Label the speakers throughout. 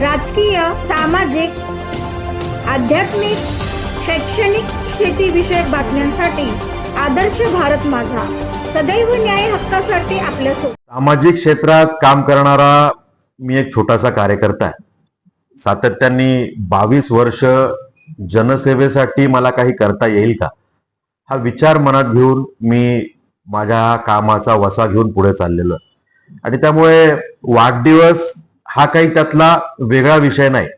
Speaker 1: राजकीय सामाजिक आध्यात्मिक शैक्षणिक शेतीविषयक बातम्यांसाठी आदर्श भारत माझा. सदैव न्याय हक्कासाठी आपल्या
Speaker 2: सामाजिक क्षेत्रात काम करणारा मी एक छोटासा कार्यकर्ता आहे. सातत्याने बावीस वर्ष जनसेवेसाठी मला काही करता येईल का? हा विचार मनात घेऊन मी माझ्या कामाचा वसा घेऊन पुढे चाललेलो आणि त्यामुळे वाढदिवस हा काही त्यातला वेगळा विषय नाही.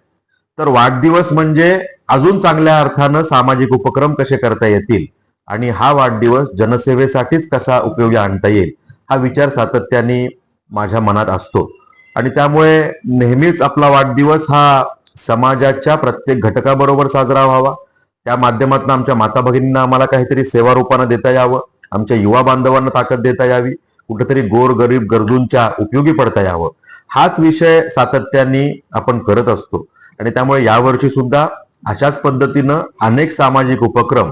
Speaker 2: तर वाढदिवस म्हणजे अजून चांगल्या अर्थानं सामाजिक उपक्रम कसे करता येतील आणि हा वाढदिवस जनसेवेसाठीच कसा उपयोगी आणता येईल हा विचार सातत्याने माझ्या मनात असतो. आणि त्यामुळे नेहमीच आपला वाढदिवस हा समाजाच्या प्रत्येक घटकाबरोबर साजरा व्हावा. त्या माध्यमातून आमच्या माता भगिनींना आम्हाला काहीतरी सेवा रूपानं देता यावं आमच्या युवा बांधवांना ताकद देता यावी कुठेतरी गोर गरीब गरजूंच्या उपयोगी पडता यावं. हाच विषय सातत्याने आपण करत असतो. आणि त्यामुळे यावर्षी सुद्धा अशाच पद्धतीनं अनेक सामाजिक उपक्रम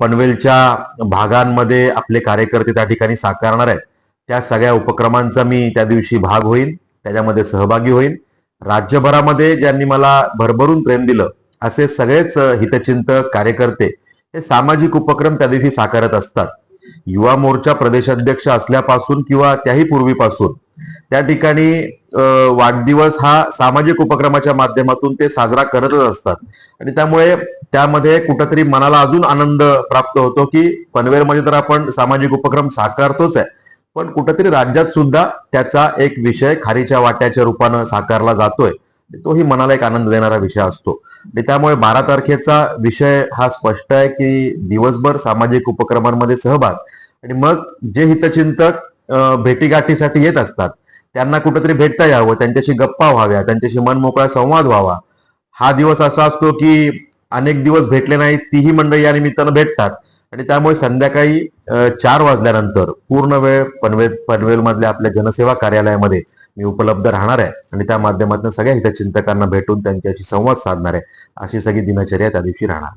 Speaker 2: पनवेलच्या भागांमध्ये आपले कार्यकर्ते त्या ठिकाणी साकारणार आहेत. त्या सगळ्या उपक्रमांचा मी त्या दिवशी भाग होईल त्याच्यामध्ये सहभागी होईल राज्यभरामध्ये ज्यांनी मला भरभरून प्रेम दिलं असे सगळेच हितचिंतक कार्यकर्ते हे सामाजिक उपक्रम त्या दिवशी साकारत असतात. युवा मोर्चा प्रदेशाध्यक्ष असल्यापासून किंवा त्याही पूर्वीपासून त्या ठिकाणी वाढदिवस हा सामाजिक उपक्रमाच्या माध्यमातून ते साजरा करतच असतात. आणि त्यामुळे त्यामध्ये कुठंतरी मनाला अजून आनंद प्राप्त होतो की पनवेलमध्ये तर आपण सामाजिक उपक्रम साकारतोच आहे. पण कुठंतरी राज्यात सुद्धा त्याचा एक विषय खारीच्या वाट्याच्या रूपानं साकारला जातोय. तोही मनाला एक आनंद देणारा विषय असतो. आणि त्यामुळे बारा तारखेचा विषय हा स्पष्ट आहे की दिवसभर सामाजिक उपक्रमांमध्ये सहभाग. आणि मग जे हितचिंतक भेटीगाठीसाठी येत असतात त्यांना कुठेतरी भेटता यावं त्यांच्याशी गप्पा व्हाव्या त्यांच्याशी मनमोकळा संवाद व्हावा. हा दिवस असा असतो की अनेक दिवस भेटले नाही तीही मंडळी या निमित्तानं भेटतात. आणि त्यामुळे संध्याकाळी चार वाजल्यानंतर पूर्ण वेळ पनवेल पनवेलमधल्या आपल्या जनसेवा कार्यालयामध्ये मी उपलब्ध राहणार आहे. आणि त्या माध्यमातून सगळ्या हितचिंतकांना भेटून त्यांच्याशी संवाद साधणार आहे. अशी सगळी दिनचर्या त्या दिवशी राहणार.